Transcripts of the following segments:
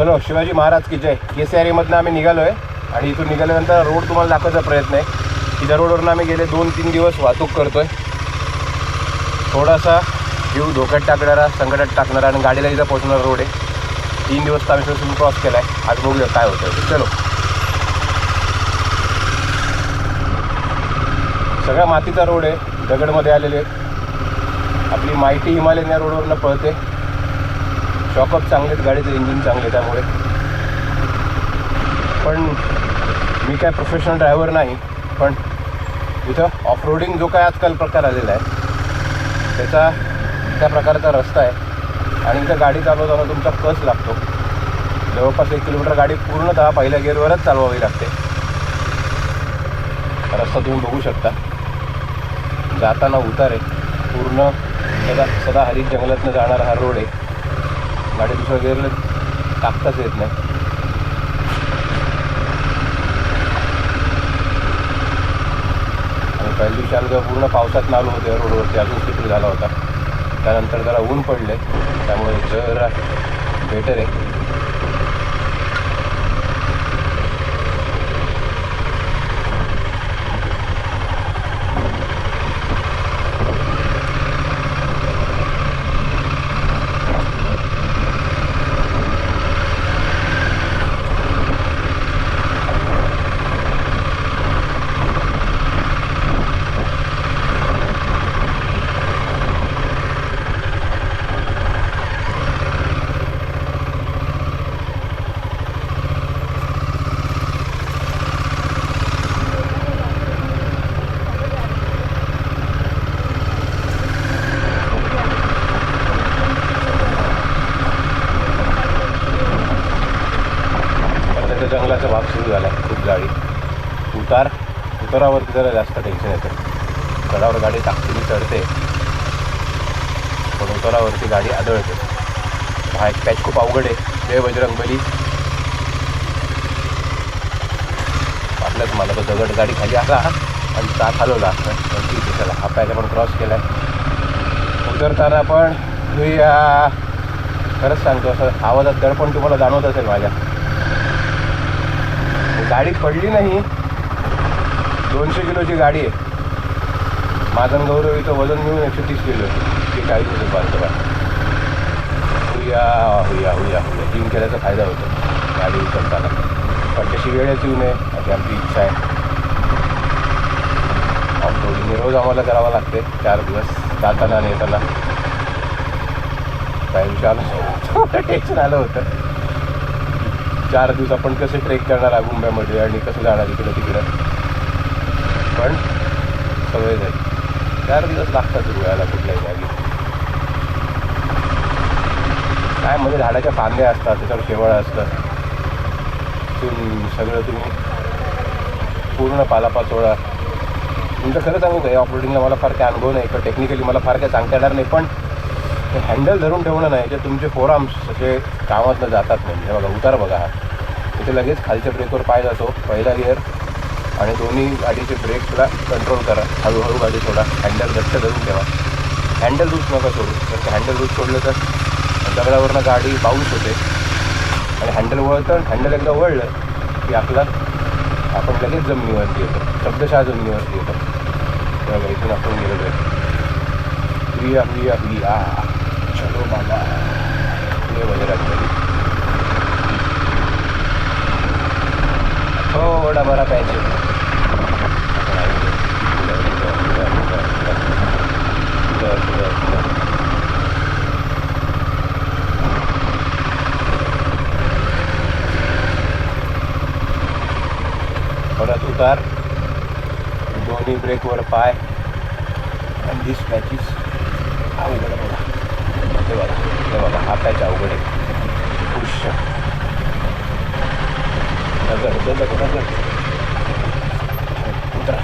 चलो शिवाजी महाराज की जय. के C R एमधनं आम्ही निघालो आहे आणि इथून निघाल्यानंतर रोड तुम्हाला दाखवायचा प्रयत्न आहे. की त्या रोडवरून आम्ही गेले दोन तीन दिवस वाहतूक करतो आहे थोडासा जीव धोक्यात टाकणारा संकटात टाकणारा आणि गाडीला इथं पोहोचणारा रोड आहे. तीन दिवस तर आम्ही तिथून क्रॉस केला आहे आज बघूया काय होतं चलो. सगळा मातीचा रोड आहे. दगडमध्ये आलेले आपली माहिती हिमालयन या रोडवरनं पळते. शॉकअप चांगले आहेत गाडीचं इंजिन चांगले आहे त्यामुळे. पण मी काय प्रोफेशनल ड्रायव्हर नाही पण इथं ऑफ रोडिंग जो काय आजकाल प्रकार आलेला आहे त्याचा त्या प्रकारचा रस्ता आहे. आणि इथं गाडी चालवताना तुमचा कस लागतो. जवळपास एक किलोमीटर गाडी पूर्णतः पहिल्या गेअरवरच चालवावी लागते. रस्ता तुम्ही बघू शकता. जाताना उतार आहे पूर्ण सदा सदा हरित जंगलातनं जाणारा हा रोड आहे. गाडी दुसऱ्या गेअरला टाकताच येत नाही. आणि पहिल्या दिवशी आलो पूर्ण पावसात नालो होते रोडवरती अजून चिखल झाला होता. त्यानंतर जरा ऊन पडले त्यामुळे जरा बेटर आहे. तर भाग सुरू झाला आहे. खूप गाडी. उतार. उतारावरती जरा जास्त टेन्शन येतं. चढावर गाडी टाकतेली चढते. पण उतारावरती गाडी आदळते. हा एक पॅच खूप अवघड आहे. जय बजरंगबली. आपल्याच मला तो दगड गाडी खाली आला आणि चाक हलवला पण ठीक आहे चला हा पॅच आपण क्रॉस केला आहे उतरताना पण खरंच सांगतो असं आवाजात दडपण तुम्हाला जाणवत असेल माझ्या. गाडी पडली नाही. दोनशे किलोची गाडी आहे. माझं गौरव इथं वजन मिळून एकशे तीस किलो ती काही दिवस बांधतो हुया हुया हुया हुया. जिम केल्याचा फायदा होतो. गाडी उचलताना. पण तशी वेळच येऊ नये. अशी आमची इच्छा आहे. ऑफरोडिंग रोज आम्हाला करावं लागते. चार दिवस जाताना आणि येताना. काही विषय आलं टेन्शन आलं होतं. चार दिवस आपण कसे ट्रेक करणार आगुंब्यामध्ये आणि कसं जाणार इकडं तिकडं? पण सवय जाईल चार दिवस लागतात रुळायला कुठल्याही जागी. काय म्हणजे झाडाच्या फांद्या असतात त्याच्यावर शेवळं असतं तिथून सगळं तुम्ही पूर्ण पालापाचोळा. तुमचं खरं सांगू काय ऑपरेटिंगला मला फार काय अनुभव नाही किंवा टेक्निकली मला फार काय सांगता येणार नाही पण ते हँडल धरून ठेवणं नाही तर तुमचे फोराम्स असे कामातनं जातात नाही म्हणजे बघा उतार बघा हा. इथे लगेच खालच्या ब्रेकवर पाय जातो पहिला गिअर आणि दोन्ही गाडीचे ब्रेकला कंट्रोल करा. हळूहळू गाडी सोडा. हँडल घट्ट धरून ठेवा. हँडल लूज नका सोडू. तर हँडल लूज सोडलं तर दगडावरनं गाडी बाऊन्स होते. आणि हँडल वळतं हँडल एकदा वळलं की आपला आपण लगेच जमिनीवरती येतो. शब्दशः जमिनीवरती येतो. तेव्हा इथून आपण गेलेलो आहे प्रिया प्रिया प्रिया बाबा ये वगैरे थोडा बरा पाहिजे परत उतार. दोन्ही ब्रेकवर पाय. आणि दिस पॅचीस आवड आहे बघा ते बघा हा अवघड आहे खुश दगड दगड उतरा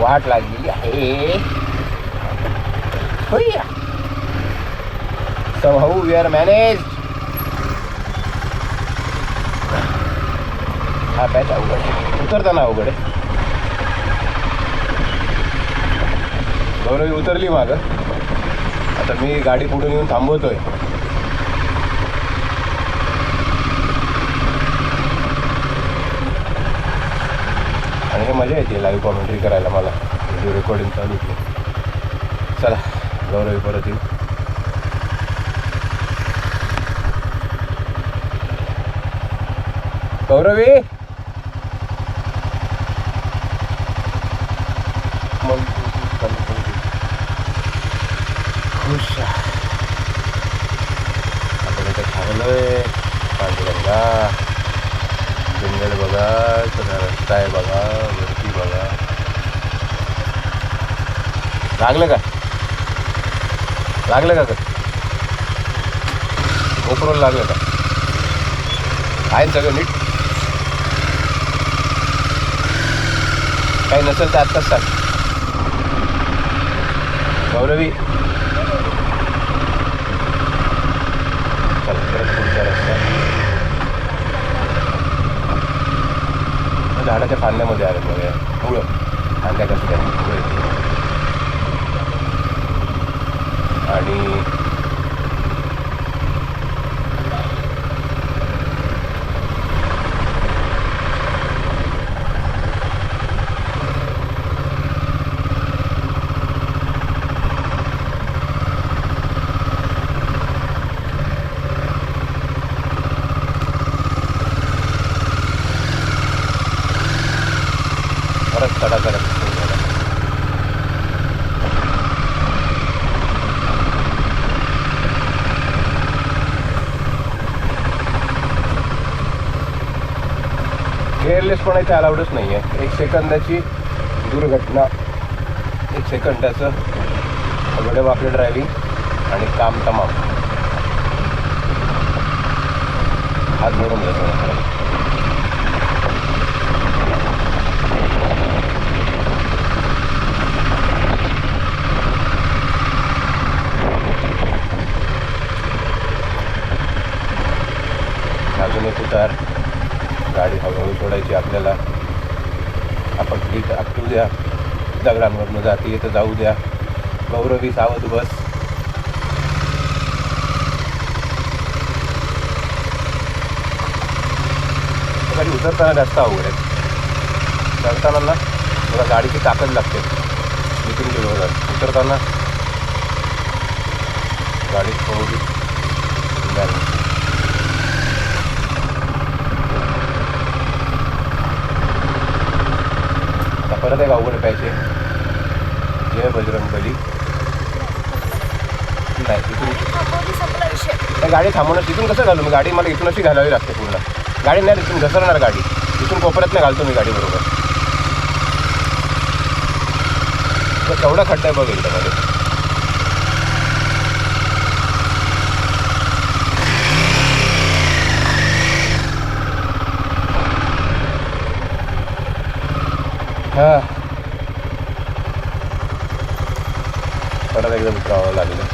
वाट लागलेली आहे होईया So how we are manage हा पॅच अवघड आहे. उतरताना अवघड आहे. गौरवी उतरली मागं. आता मी गाडी पुढून येऊन थांबवतोय. आणि हे मजा येते लाईव्ह कॉमेंट्री करायला मला. व्हिडिओ रेकॉर्डिंग चालू होते. चला गौरवी परत येऊ. गौरवी मग खुश आपण इथे थांबलोय पांडुरंगा काय बघा रस्ता आहे बघा वरती बघा लागलं का लागलं का कोपरून लागलं का आहे ना सगळं नीट काही नसेल तर आत्ताच सांग गौरवी चल परत पुढचा रस्ता झाडाच्या फांद्यामध्ये आले बघा मुळं फांद्या कसल्या मुळं. आणि परत चढा करत केअरलेस पण इथे अलाउडच नाही आहे एक सेकंदाची दुर्घटना. एक सेकंदाचं वेळेव आपलं ड्रायव्हिंग आणि काम तमाम. हात धरून जातो अजून एक उतार. गाडी हळूहळू सोडायची. आपल्याला आपण ठीक आपटू द्या. दगडांवरनं जाते तर जाऊ द्या. गौरवी सावध बस. गाडी उतरताना जास्त अवघड आहे. चढताना ना मला गाडीची ताकद लागते. इथून गेलो उतरताना गाडी थोडी झाली आता परत एक अवघड पाहिजे जय बजरंग बली. नाही त्या गाडी थांबवणं तिथून कसं घालू? मी गाडी मला इथून अशी घालावी लागते पूर्ण. गाडी नाही तिथून घसरणार गाडी. इथून कोपऱ्यात नाही घालतो मी गाडी बरोबर. तर केवढा खड्डा आहे बघ एकदा मध्ये. हा. परत एकदा उतरावं लागलं.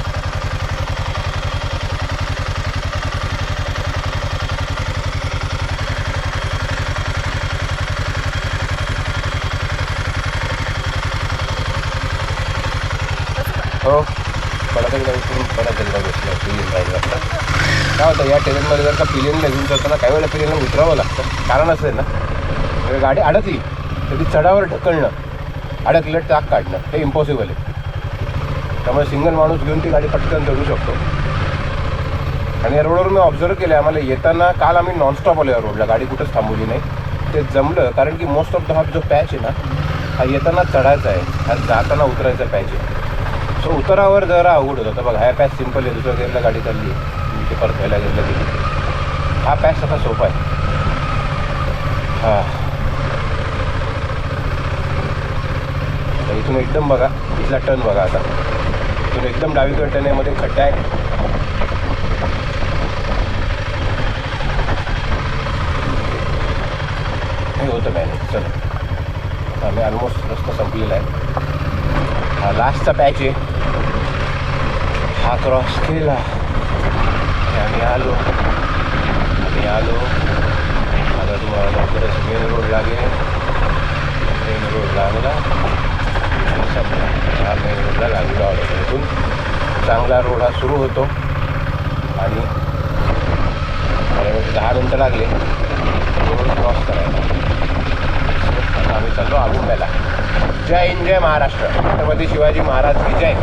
हो. परत एकदा उतरून परत एकदा बसलं पिलियन राहील काय होतं या ट्रेनमध्ये जर का पिलियनला घेऊन जाताना काही वेळेला पिलियनला उतरावं लागतं. कारण असं आहे ना जर गाडी अडकली तर ती चढावर ढकलणं अडकलं टाक काढणं हे इम्पॉसिबल आहे. त्यामुळे सिंगल माणूस घेऊन ती गाडी पटकन चढू शकतो. आणि या रोडवर मी ऑब्झर्व केलं आम्हाला येताना काल आम्ही नॉनस्टॉप आलो या रोडला गाडी कुठंच थांबवली नाही. ते जमलं कारण की मोस्ट ऑफ द हा जो पॅच आहे ना हा येताना चढायचा आहे. हा जाताना उतरायचा पॅच आहे. सो उतरावर जरा अवघड होतं. बघा हा पॅच सिंपल आहे. दुसऱ्या गेअरला गाडी चालली मी ते परत घ्यायला गेलं गेली हा पॅच तसा सोपा आहे. हां. इथून एकदम बघा इथला टर्न बघा आता. इथून एकदम डावीकडे टर्न आहे मध्ये खड्डा आहे. हे होतं मॅनेज चल. आम्ही ऑलमोस्ट रस्ता संपलेला आहे. हा लास्टचा पॅच आहे. हा क्रॉस केला. आम्ही आलो. आम्ही आलो. आता तुम्हाला लवकरच मेन रोड लागेल. मेन रोड लागला संपला हा मेन रोडला चांगला रोड हा सुरू होतो. आणि दहा मिनटं लागले. रोड क्रॉस करायला. आम्ही चाललो आगुंब्याला जय हिंद जय महाराष्ट्र. छत्रपती शिवाजी महाराज की जय.